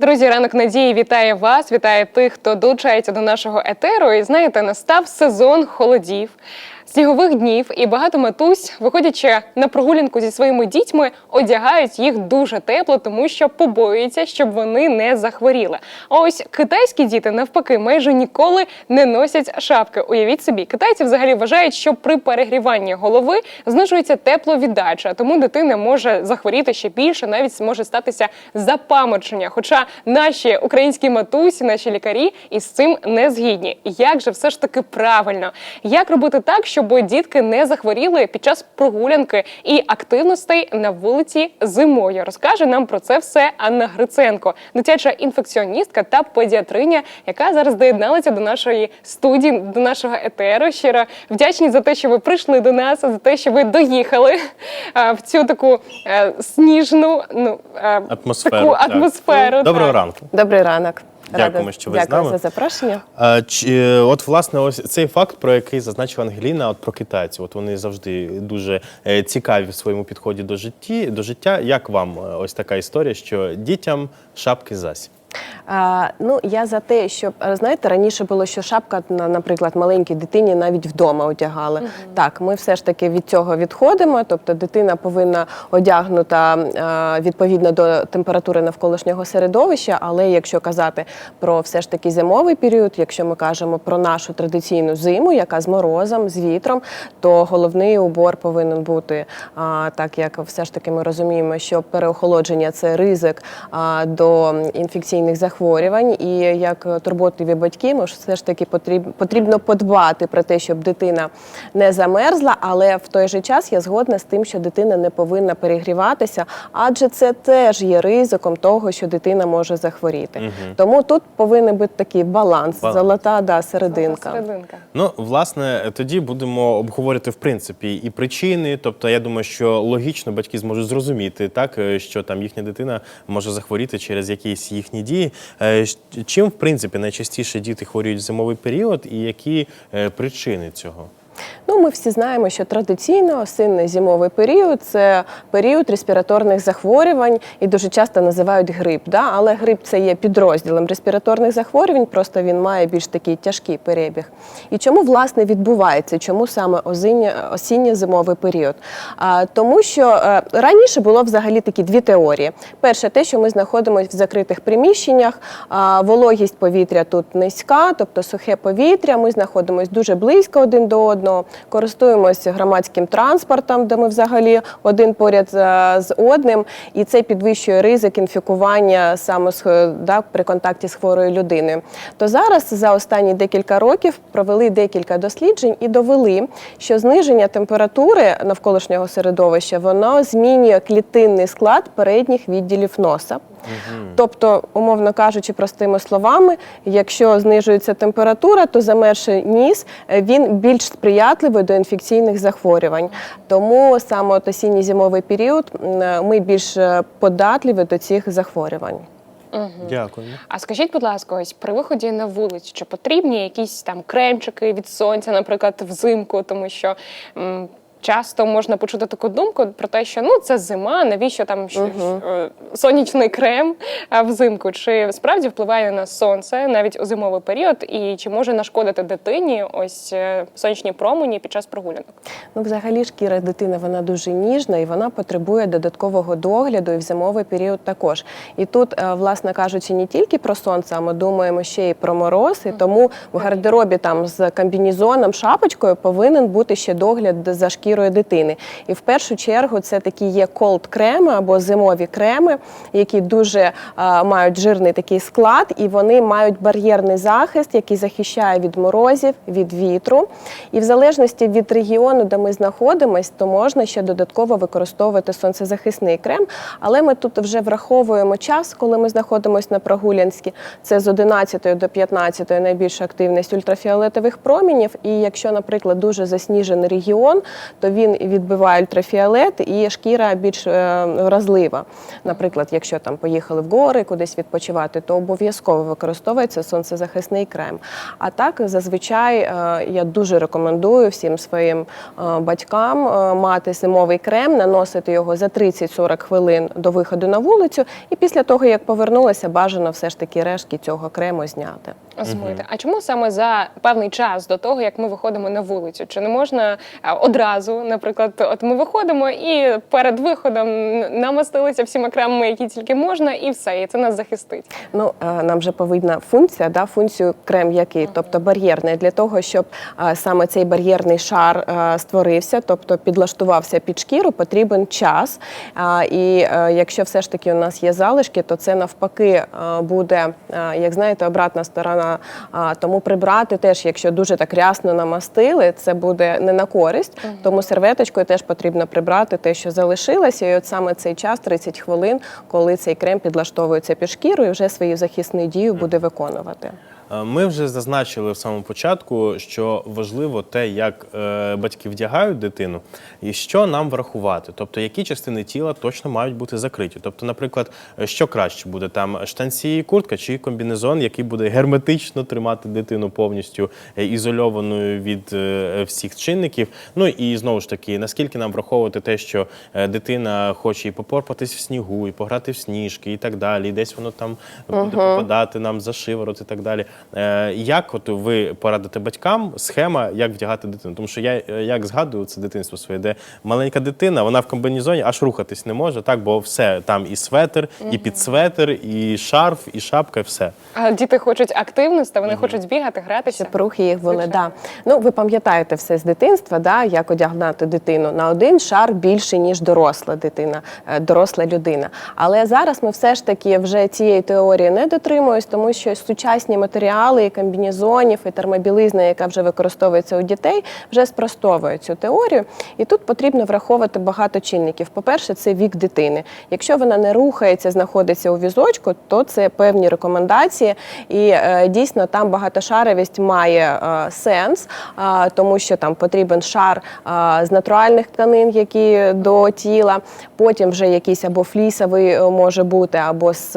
Друзі, ранок надії вітає вас, вітає тих, хто долучається до нашого етеру. І знаєте, настав сезон холодів. Снігових днів і багато матусь, виходячи на прогулянку зі своїми дітьми, одягають їх дуже тепло, тому що побоюються, щоб вони не захворіли. А ось китайські діти навпаки майже ніколи не носять шапки. Уявіть собі, китайці взагалі вважають, що при перегріванні голови знижується тепловіддача, тому дитина може захворіти ще більше, навіть може статися запаморчення. Хоча наші українські матусі, наші лікарі із цим не згідні. Як же все ж таки правильно? Як робити так, щоб дітки не захворіли під час прогулянки і активностей на вулиці зимою? Розкаже нам про це все Анна Гриценко, дитяча інфекціоністка та педіатриня, яка зараз доєдналася до нашої студії, до нашого етеру. Щиро вдячні за те, що ви прийшли до нас, за те, що ви доїхали в цю таку е, сніжну ну е, Атмосферу, таку так. атмосферу. Доброго так. ранку. Добрий ранок. Дякуємо, що ви з Дякую за запрошення. А, чи, е, от, власне, ось цей факт, про який зазначила Ангеліна, от про китайців. От вони завжди дуже е, цікаві в своєму підході до житті, до життя. Як вам е, ось така історія, що дітям шапки зась? А, ну я за те, щоб знаєте, раніше було, що шапка, на- наприклад, маленькій дитині навіть вдома одягали. Так, ми все ж таки від цього відходимо. Тобто дитина повинна одягнута відповідно до температури навколишнього середовища. Але якщо казати про все ж таки зимовий період, якщо ми кажемо про нашу традиційну зиму, яка з морозом, з вітром, то головний убор повинен бути а, так, як все ж таки ми розуміємо, що переохолодження це ризик а, до інфекційних захворювань. І як турботливі батьки, ми ж все ж таки потріб, потрібно подбати про те, щоб дитина не замерзла, але в той же час я згодна з тим, що дитина не повинна перегріватися, адже це теж є ризиком того, що дитина може захворіти. Тому тут повинен бути такий баланс, Баланс. золота да, серединка. Серединка. Ну, власне, тоді будемо обговорити в принципі і причини. Тобто, я думаю, що логічно батьки зможуть зрозуміти, так е, що там їхня дитина може захворіти через якісь їхні дії. Е, Чим в принципі найчастіше діти хворіють в зимовий період, і які е, причини цього? Ну, ми всі знаємо, що традиційно осінний зимовий період це період респіраторних захворювань і дуже часто називають грип. Да? Але грип це є підрозділом респіраторних захворювань, просто він має більш такий тяжкий перебіг. І чому власне відбувається? Чому саме осінньо-зимовий період? А, тому що е, раніше було взагалі такі дві теорії. Перше, те, що ми знаходимося в закритих приміщеннях, а, вологість повітря тут низька, тобто сухе повітря. Ми знаходимося дуже близько один до одного, користуємося громадським транспортом, де ми взагалі один поряд е, з одним, і це підвищує ризик інфікування саме е, да, при контакті з хворою людиною. То зараз за останні декілька років провели декілька досліджень і довели, що зниження температури навколишнього середовища воно змінює клітинний склад передніх відділів носа. Тобто, умовно кажучи, простими словами, якщо знижується температура, то замерший ніс е, він більш сприятливий до інфекційних захворювань. Тому саме от осінній зимовий період ми більш е, податливі до цих захворювань. Дякую. А скажіть, будь ласка, ось при виході на вулицю, чи потрібні якісь там кремчики від сонця, наприклад, взимку, тому що. м, Часто можна почути таку думку про те, що ну це зима, навіщо там щось, е, сонячний крем взимку? Чи справді впливає на сонце навіть у зимовий період, і чи може нашкодити дитині ось е, сонячні промені під час прогулянок? Ну, взагалі, шкіра дитини вона дуже ніжна і вона потребує додаткового догляду і в зимовий період також. І тут, е, власне кажучи, не тільки про сонце, а ми думаємо ще й про мороз. І тому в гардеробі там з комбінізоном, шапочкою повинен бути ще догляд за шкірою дитини. І в першу чергу це такі є колд креми або зимові креми, які дуже е, мають жирний такий склад, і вони мають бар'єрний захист, який захищає від морозів, від вітру. І в залежності від регіону, де ми знаходимося, то можна ще додатково використовувати сонцезахисний крем. Але ми тут вже враховуємо час, коли ми знаходимося на прогулянці. Це з 11 до 15 найбільша активність ультрафіолетових промінів. І якщо, наприклад, дуже засніжений регіон, то він відбиває ультрафіолет і шкіра більш е, вразлива. Наприклад, якщо там поїхали в гори кудись відпочивати, то обов'язково використовується сонцезахисний крем. А так зазвичай е, я дуже рекомендую всім своїм е, батькам мати зимовий крем, наносити його за 30-40 хвилин до виходу на вулицю, і після того, як повернулася, бажано все ж таки рештки цього крему зняти. Змити. А чому саме за певний час до того, як ми виходимо на вулицю? Чи не можна а, одразу, наприклад, от ми виходимо і перед виходом намастилися всіма кремами, які тільки можна, і все, і це нас захистить. Ну, е, нам вже повинна функція, да, функцію крем який, тобто бар'єрний, для того, щоб е, саме цей бар'єрний шар е, створився, тобто підлаштувався під шкіру, потрібен час. І якщо все ж таки у нас є залишки, то це навпаки буде, як знаєте, обратна сторона. Тому прибрати теж, якщо дуже так рясно намастили, це буде не на користь. Тому серветочкою теж потрібно прибрати те, що залишилося. І от саме цей час, 30 хвилин, коли цей крем підлаштовується під шкіру і вже свою захисну дію буде виконувати. Е, Ми вже зазначили в самому початку, що важливо те, як е, батьки вдягають дитину, і що нам врахувати. Тобто, які частини тіла точно мають бути закриті. Тобто, наприклад, е, що краще буде там штанці, куртка чи комбінезон, який буде герметично тримати дитину повністю ізольованою від всіх чинників. Ну і знову ж таки, наскільки нам враховувати те, що дитина хоче і попорпатись в снігу, і пограти в сніжки, і так далі. І десь воно там буде попадати нам за шиворот і так далі. Е, Як от ви порадите батькам схема, як вдягати дитину? Тому що я е, як згадую це дитинство своє, де маленька дитина, вона в комбінезоні аж рухатись не може, так бо все там і светр, і підсветр, і шарф, і шапка, і все. А діти хочуть активності, вони хочуть бігати, гратися. Щоб рухи їх були. Да. Ну, ви пам'ятаєте все з дитинства, да, як одягнати дитину на один шар більше, ніж доросла дитина, е, доросла людина. Але зараз ми все ж таки вже цієї теорії не дотримуємось, тому що сучасні матеріали і комбінезонів, і термобілизна, яка вже використовується у дітей, вже спростовують цю теорію. І тут потрібно враховувати багато чинників. По-перше, це вік дитини. Якщо вона не рухається, знаходиться у візочку, то це певні рекомендації. І е, дійсно там багатошаровість має е, сенс, е, тому що там потрібен шар з натуральних тканин, які до тіла, потім вже якийсь або флісовий може бути, або з,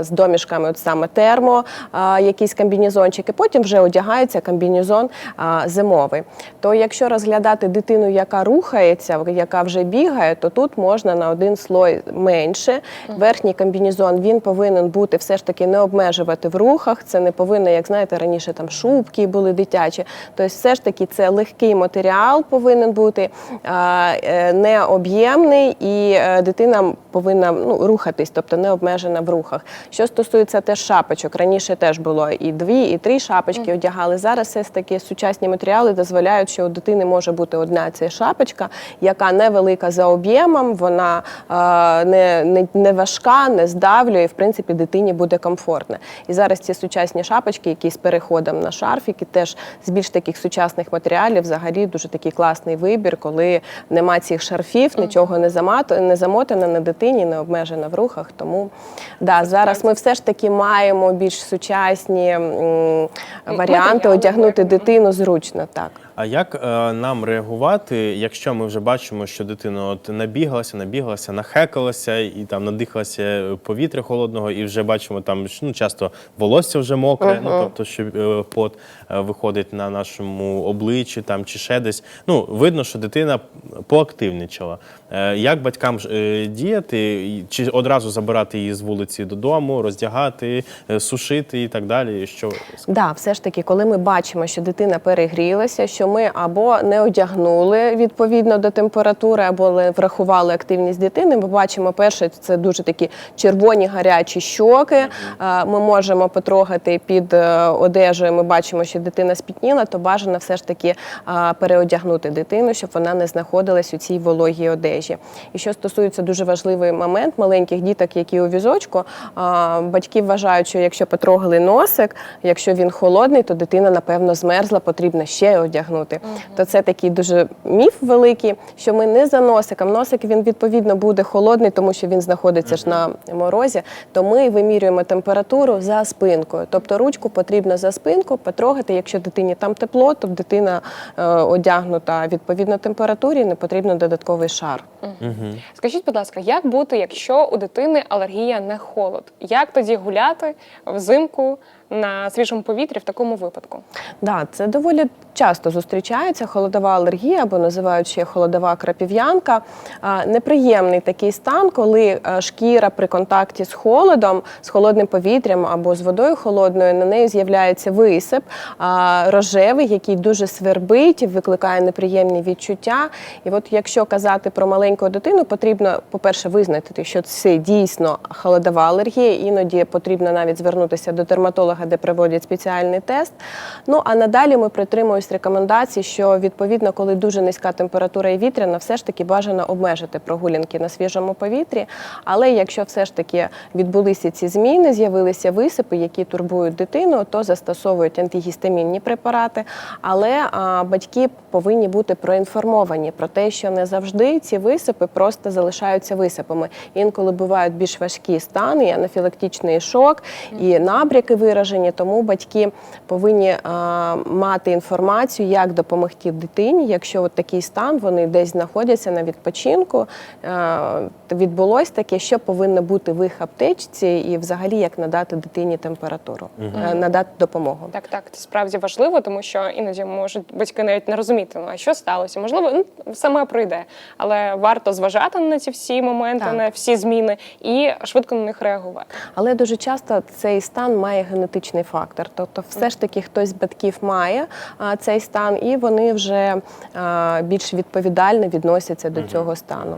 з домішками, от саме термо, е, якийсь комбінезончик, і потім вже одягається комбінезон е, зимовий. То якщо розглядати дитину, яка рухається, яка вже бігає, то тут можна на один слой менше. Верхній комбінезон він повинен бути все ж таки не обмежувати в рухах. Це не повинно, як знаєте, раніше там шубки були дитячі. Тобто, все ж таки, це легкий матеріал повинен бути а, е, не об'ємний, і е, дитина повинна ну, рухатись, тобто не обмежена в рухах. Що стосується теж шапочок, раніше теж було і дві, і три шапочки одягали. Зараз все ж таки сучасні матеріали дозволяють, що у дитини може бути одна ця шапочка, яка невелика за об'ємом, вона е, не, не, не важка, не здавлює, в принципі дитині буде комфортно. І зараз ці сучасні шапочки, які з переходом на шарфіки, теж з більш таких сучасних матеріалів, взагалі дуже такий класний вибір, коли нема цих шарфів, нічого не замато, не замотано на дитині, не обмежено в рухах. Тому да, зараз ми все ж таки маємо більш сучасні м, варіанти одягнути дитину зручно так. А як е, нам реагувати, якщо ми вже бачимо, що дитина от набігалася, набігалася, нахекалася і там надихалася повітря холодного, і вже бачимо там ну, часто волосся вже мокре, ну тобто, що е, пот е, виходить на нашому обличчі там чи ще десь. Ну видно, що дитина поактивничала. Е, як батькам ж, е, діяти, чи одразу забирати її з вулиці додому, роздягати, е, сушити і так далі? Що Да, все ж таки, коли ми бачимо, що дитина перегрілася, що ми або не одягнули відповідно до температури, або не врахували активність дитини. Ми бачимо, перше, це дуже такі червоні гарячі щоки. Е, Ми можемо потрогати під е, одежею. Ми бачимо, що дитина спітніла, то бажано все ж таки е, переодягнути дитину, щоб вона не знаходилась у цій вологій одежі. І що стосується дуже важливий момент маленьких діток, які у візочку, батьки вважають, що якщо потрогали носик, якщо він холодний, то дитина напевно змерзла, потрібно ще одягнути. Одягнути. То це такий дуже міф великий, що ми не за носиком. Носик він відповідно буде холодний, тому що він знаходиться ж на морозі. То ми вимірюємо температуру за спинкою. Тобто ручку потрібно за спинку потрогати. Якщо дитині там тепло, то дитина е, одягнута відповідно температурі, не потрібно додатковий шар. Скажіть, будь ласка, як бути, якщо у дитини алергія на холод? Як тоді гуляти взимку на свіжому повітрі в такому випадку? Да, це доволі часто зустрічається холодова алергія, або називають ще холодова крапів'янка. Неприємний такий стан, коли е, шкіра при контакті з холодом, з холодним повітрям або з водою холодною, на неї з'являється висип рожевий, який дуже свербить, викликає неприємні відчуття. І от якщо казати про маленьку дитину, потрібно, по-перше, визнати, що це дійсно холодова алергія. Іноді потрібно навіть звернутися до дерматолога, де проводять спеціальний тест. Ну а надалі ми притримуємось рекомендацій, що відповідно, коли дуже низька температура і вітряна, все ж таки бажано обмежити прогулянки на свіжому повітрі. Але якщо все ж таки відбулися ці зміни, з'явилися висипи, які турбують дитину, то застосовують антигістамінні препарати. Але а, батьки повинні бути проінформовані про те, що не завжди ці висипи просто залишаються висипами. Інколи бувають більш важкі стани, і анафілактичний шок, і набряки виражені. Тому батьки повинні а, мати інформацію, як допомогти дитині, якщо от такий стан, вони десь знаходяться на відпочинку. А, відбулось таке, що повинно бути в їх аптечці, і взагалі як надати дитині температуру, е, надати допомогу. Так, так, це справді важливо, тому що іноді можуть батьки навіть не розуміти, ну а що сталося. Можливо, ну, саме пройде, але варто зважати на ці всі моменти, Так. на всі зміни і швидко на них реагувати. Але дуже часто цей стан має генетичний фактор. Тобто, все ж таки хтось з батьків має цей стан, і вони вже більш відповідально відносяться до цього стану.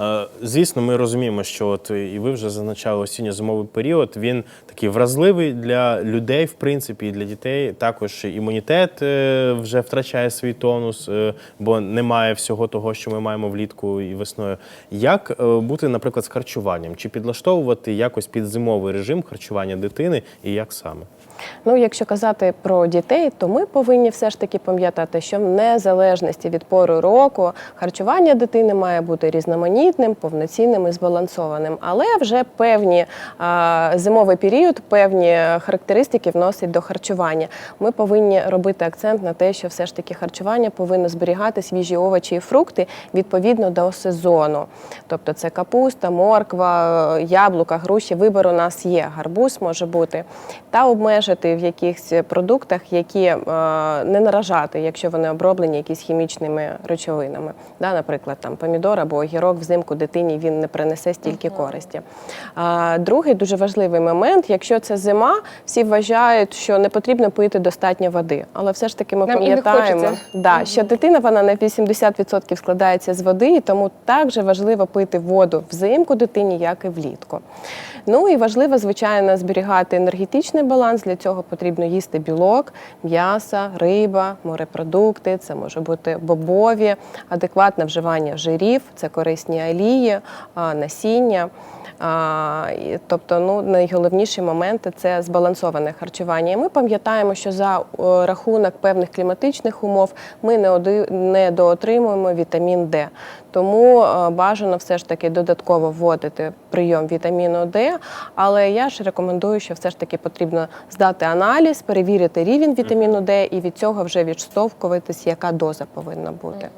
Е, Звісно, ми розуміємо, що от і ви вже зазначали осінньо-зимовий період. Він такий вразливий для людей, в принципі, і для дітей. Також імунітет е, вже втрачає свій тонус, е, бо немає всього того, що ми маємо влітку і весною. Як бути, наприклад, з харчуванням? Чи підлаштовувати якось під зимовий режим харчування дитини, і як саме? Ну, якщо казати про дітей, то ми повинні все ж таки пам'ятати, що в незалежності від пори року харчування дитини має бути різноманітним, повноцінним і збалансованим. Але вже певні а, зимовий період, певні характеристики вносить до харчування. Ми повинні робити акцент на те, що все ж таки харчування повинно зберігати свіжі овочі і фрукти відповідно до сезону. Тобто це капуста, морква, яблука, груші. Вибір у нас є. Гарбуз може бути та обмежити в якихось продуктах, які е, не наражати, якщо вони оброблені якісь хімічними речовинами. Да, наприклад, там помідор або огірок взимку дитині він не принесе стільки користі. Другий дуже важливий момент, якщо це зима, всі вважають, що не потрібно пити достатньо води. Але все ж таки ми пам'ятаємо, да, що дитина вона на 80% складається з води, і тому також важливо пити воду взимку дитині, як і влітку. Ну і важливо, звичайно, зберігати енергетичний баланс. Для цього потрібно їсти білок, м'ясо, риба, морепродукти. Це може бути бобові, адекватне вживання жирів, це корисні олії, насіння. Тобто, ну найголовніші моменти це збалансоване харчування. І ми пам'ятаємо, що за рахунок певних кліматичних умов ми не доотримуємо вітамін Д. Тому е, бажано все ж таки додатково вводити прийом вітаміну Д. Але я ж рекомендую, що все ж таки потрібно здати аналіз, перевірити рівень вітаміну Д і від цього вже відштовхуватись, яка доза повинна бути.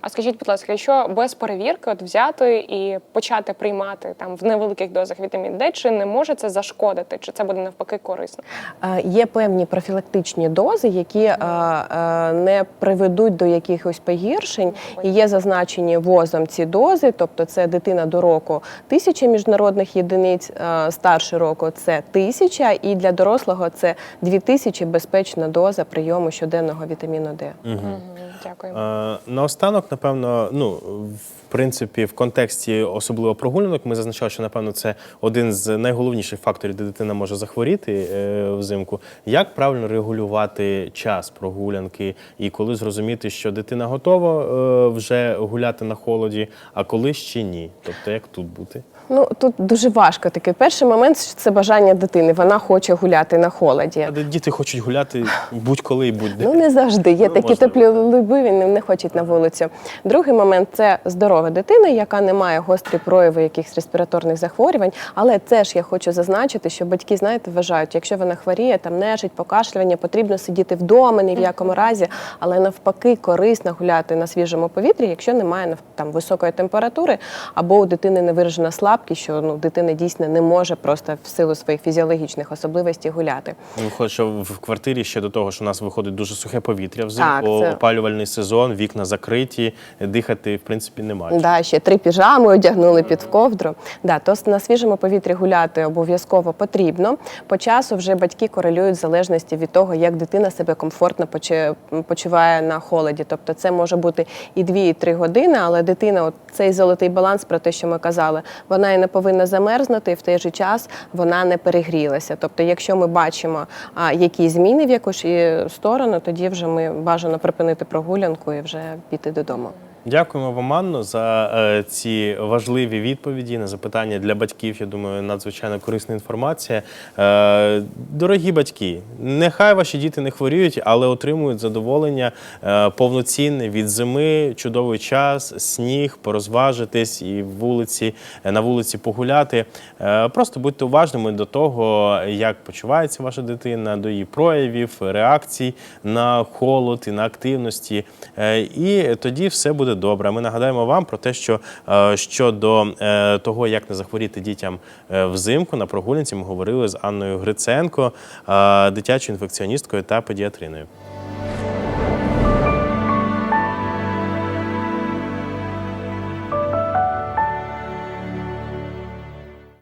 А скажіть, будь ласка, якщо без перевірки от взяти і почати приймати там в невеликих дозах вітамін Д, чи не може це зашкодити, чи це буде навпаки корисно? Е, Є певні профілактичні дози, які е, е, не приведуть до якихось погіршень, і є зазначені ВОЗом ці дози, тобто це дитина до року тисяча міжнародних єдиниць, е, старше року це тисяча, і для дорослого це дві тисячі безпечна доза прийому щоденного вітаміну Д. Мгм, Дякую. Е, Наостанок, напевно, ну в принципі, в контексті особливо прогулянок, ми зазначали, що напевно це один з найголовніших факторів, де дитина може захворіти е, взимку. Як правильно регулювати час прогулянки і коли зрозуміти, що дитина готова е, вже гуляти на холоді, а коли ще ні? Тобто, як тут бути? Ну тут дуже важко такий перший момент це бажання дитини. Вона хоче гуляти на холоді. А Діти хочуть гуляти будь-коли і будь-де. Ну не завжди. Є Ну, такі теплолюбиві, не, не хочуть на вулицю. Другий момент це здорова дитина, яка не має гострі прояви якихось респіраторних захворювань. Але це ж я хочу зазначити, що батьки, знаєте, вважають, якщо вона хворіє, там нежить, покашлювання, потрібно сидіти вдома, ні в якому разі, але навпаки корисно гуляти на свіжому повітрі, якщо немає там високої температури, або у дитини невиражена слабкість, що ну дитина дійсно не може просто в силу своїх фізіологічних особливостей гуляти. Виходить, що в квартирі ще до того, що у нас виходить дуже сухе повітря взимку, це- опалювальний сезон, вікна закриті, дихати в принципі немає. Да, ще три піжами одягнули під ковдру. Да, то на свіжому повітрі гуляти обов'язково потрібно. По часу вже батьки корелюють в залежності від того, як дитина себе комфортно почуває на холоді. Тобто це може бути і дві, і три години, але дитина, от цей золотий баланс про те, що ми казали, вона і не повинна замерзнути, і в той же час вона не перегрілася. Тобто, якщо ми бачимо а, які зміни в якусь і сторону, тоді вже ми бажано припинити прогулянку і вже піти додому. Дякуємо вам, Анно, за е, ці важливі відповіді на запитання для батьків. Я думаю, надзвичайно корисна інформація. Е, дорогі батьки, нехай ваші діти не хворіють, але отримують задоволення е, повноцінне від зими, чудовий час, сніг, порозважитись і вулиці, на вулиці погуляти. Просто будьте уважними до того, як почувається ваша дитина, до її проявів, реакцій на холод і на активності. І тоді все буде добре. Ми нагадаємо вам про те, що е, щодо е, того, як не захворіти дітям е, взимку на прогулянці, ми говорили з Анною Гриценко, дитячою інфекціоністкою та педіатриною.